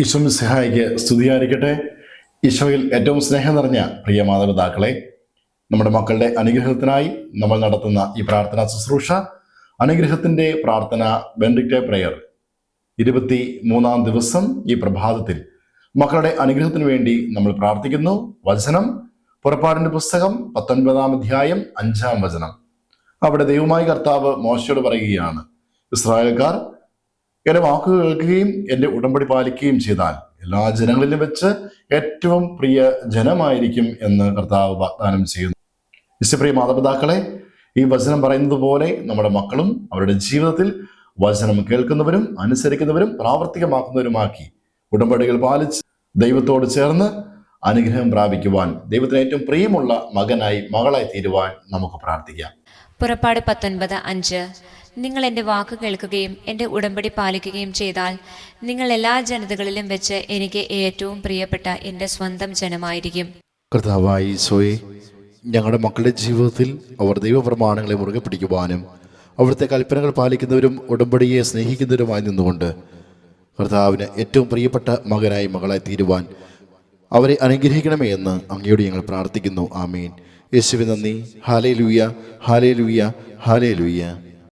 ഈശ്വം സഹായിക്ക് സ്തുതിയായിരിക്കട്ടെ. ഈശോയിൽ ഏറ്റവും സ്നേഹം നിറഞ്ഞ പ്രിയ മാതാപിതാക്കളെ നമ്മുടെ മക്കളുടെ അനുഗ്രഹത്തിനായി നമ്മൾ നടത്തുന്ന ഈ പ്രാർത്ഥനാ ശുശ്രൂഷ അനുഗ്രഹത്തിന്റെ പ്രാർത്ഥന ബെൻഡിക്റ്റ് പ്രെയർ ഇരുപത്തി മൂന്നാം ദിവസം ഈ പ്രഭാതത്തിൽ മക്കളുടെ അനുഗ്രഹത്തിന് വേണ്ടി നമ്മൾ പ്രാർത്ഥിക്കുന്നു. വചനം പുറപ്പാടിന്റെ പുസ്തകം പത്തൊൻപതാം അധ്യായം അഞ്ചാം വചനം. അവിടെ ദൈവമായി കർത്താവ് മോശയോട് പറയുകയാണ് ഇസ്രായേൽക്കാർ എന്റെ വാക്ക് കേൾക്കുകയും എന്റെ ഉടമ്പടി പാലിക്കുകയും ചെയ്താൽ എല്ലാ ജനങ്ങളിലും വെച്ച് ഏറ്റവും പ്രിയ ജനമായിരിക്കും എന്ന് കർത്താവ് വാഗ്ദാനം ചെയ്യുന്നു. ഇഷ്ടപ്രിയ മാതാപിതാക്കളെ ഈ വചനം പറയുന്നത് പോലെ നമ്മുടെ മക്കളും അവരുടെ ജീവിതത്തിൽ വചനം കേൾക്കുന്നവരും അനുസരിക്കുന്നവരും പ്രാവർത്തികമാക്കുന്നവരുമാക്കി ഉടമ്പടികൾ പാലിച്ച് ദൈവത്തോട് ചേർന്ന് അനുഗ്രഹം പ്രാപിക്കുവാൻ ദൈവത്തിന് ഏറ്റവും പ്രിയമുള്ള മകനായി മകളായി തീരുവാൻ നമുക്ക് പ്രാർത്ഥിക്കാം. പുറപ്പാട് പത്തൊൻപത് അഞ്ച്. നിങ്ങൾ എന്റെ വാക്ക് കേൾക്കുകയും എന്റെ ഉടമ്പടി പാലിക്കുകയും ചെയ്താൽ നിങ്ങൾ എല്ലാ ജനതകളിലും വെച്ച് എനിക്ക് ഏറ്റവും പ്രിയപ്പെട്ട എന്റെ സ്വന്തം ജനമായിരിക്കും. കർത്താവായ ഈശോയെ ഞങ്ങളുടെ മക്കളുടെ ജീവിതത്തിൽ അവർ ദൈവപ്രമാണങ്ങളെ മുറുകെ പിടിക്കുവാനും അവിടുത്തെ കൽപ്പനകൾ പാലിക്കുന്നവരും ഉടമ്പടിയെ സ്നേഹിക്കുന്നവരുമായി നിന്നുകൊണ്ട് കർത്താവിന് ഏറ്റവും പ്രിയപ്പെട്ട മകനായി മകളായി തീരുവാൻ അവരെ അനുഗ്രഹിക്കണമേ എന്ന് അങ്ങയോട് ഞങ്ങൾ പ്രാർത്ഥിക്കുന്നു. ആമീൻ. യേശുവിൻ നന്ദി. ഹാലേ ലൂയ ഹാലേ ലൂയ ഹാലേ ലൂയ